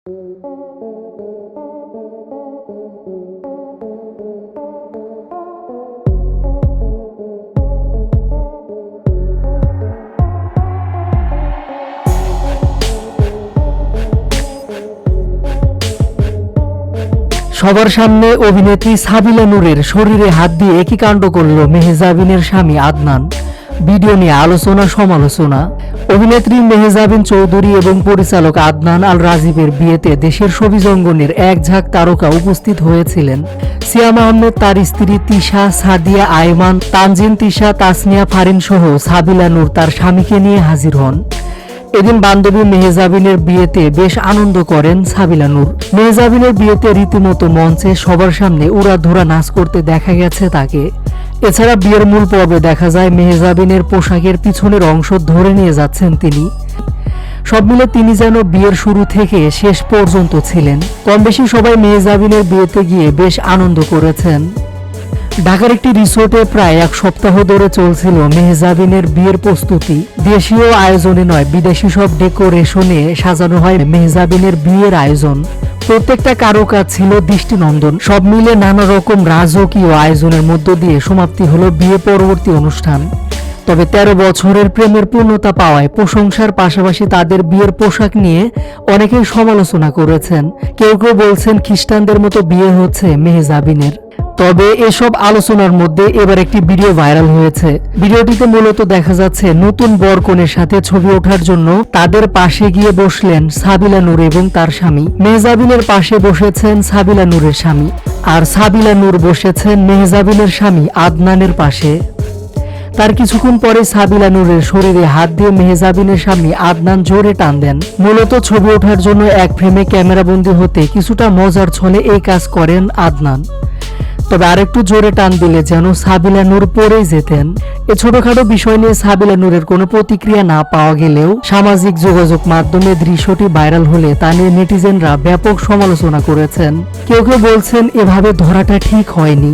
সবার সামনে অভিনেত্রী সাবিলা নূরের শরীরে হাত দিয়ে একই কাণ্ড করল মেহজাবিনের স্বামী আদনান। ভিডিও নিয়ে আলোচনা, সমালোচনা। অভিনেত্রী মেহজাবিন চৌধুরী এবং পরিচালক আদনান আল রাজীবের বিয়েতে দেশের ছবিজঙ্গনের এক ঝাঁক তারকা উপস্থিত হয়েছিলেন। সিয়াম আহমেদ, তার স্ত্রী তিশা, সাদিয়া আয়মান, তানজিন তিশা, তাসনিয়া ফারিন সহ সাবিলা নূর তার স্বামীকে নিয়ে হাজির হন। এদিন বান্ধবী মেহজাবিনের বিয়েতে বেশ আনন্দ করেন সাবিলা নূর। মেহজাবিনের বিয়েতে রীতিমতো মঞ্চে সবার সামনে উড়াধুরা নাচ করতে দেখা গেছে তাকে। এছাড়া বিয়ের মূল পর্বে দেখা যায় মেহজাবিনের পোশাকের পিছনের অংশ ধরে নিয়ে যাচ্ছেন তিনি। সব মিলে তিনি যেন বিয়ের শুরু থেকে শেষ পর্যন্ত ছিলেন। কম বেশি সবাই মেহজাবিনের বিয়েতে গিয়ে বেশ আনন্দ করেছেন। ঢাকার একটি রিসোর্টে প্রায় এক সপ্তাহ ধরে চলছিল মেহজাবিনের বিয়ের প্রস্তুতি। দেশীয় আয়োজনে নয়, বিদেশি সব ডেকোরেশনে সাজানো হয় মেহজাবিনের বিয়ের আয়োজন। প্রত্যেকটা কারুকাজ ছিল দৃষ্টিনন্দন। সব মিলে নানা রকম রাজকীয় আয়োজনের মধ্য দিয়ে সমাপ্তি হলো বিয়ে পরবর্তী অনুষ্ঠান। তবে তেরো বছরের প্রেমের পূর্ণতা পাওয়ায় প্রশংসার পাশাপাশি তাদের বিয়ের পোশাক নিয়ে অনেকেই সমালোচনা করেছেন। কেউ কেউ বলছেন খ্রিস্টানদের মতো বিয়ে হচ্ছে মেহজাবিনের। তবে এসব আলোচনার মধ্যে এবার একটি ভিডিও ভাইরাল হয়েছে। ভিডিওটিতে মূলত দেখা যাচ্ছে নতুন বর কনের সাথে ছবি ওঠার জন্য তাদের পাশে গিয়ে বসলেন সাবিলা নূর এবং তার স্বামী। মেহজাবিনের পাশে বসেছেন সাবিলা নূরের স্বামী আর সাবিলা নূর বসেছেন মেহজাবিনের স্বামী আদনানের পাশে। তার কিছুক্ষণ পরে সাবিলা নূরের শরীরে হাত দিয়ে মেহজাবিনের স্বামী আদনান জোরে টান দেন। মূলত ছবি ওঠার জন্য এক ফ্রেমে ক্যামেরাবন্দি হতে কিছুটা মজার ছলে এই কাজ করেন আদনান। তবে আরেকটু জোরে টান দিলে যেন সাবিলা নূর পড়েই যেতেন। এ ছোটখাটো বিষয় নিয়ে সাবিলা নূরের কোনো প্রতিক্রিয়া না পাওয়া গেলেও সামাজিক যোগাযোগ মাধ্যমে দৃশ্যটি ভাইরাল হলে তা নিয়ে নেটিজেনরা ব্যাপক সমালোচনা করেছেন। কেউ কেউ বলছেন, এভাবে ধরাটা ঠিক হয়নি।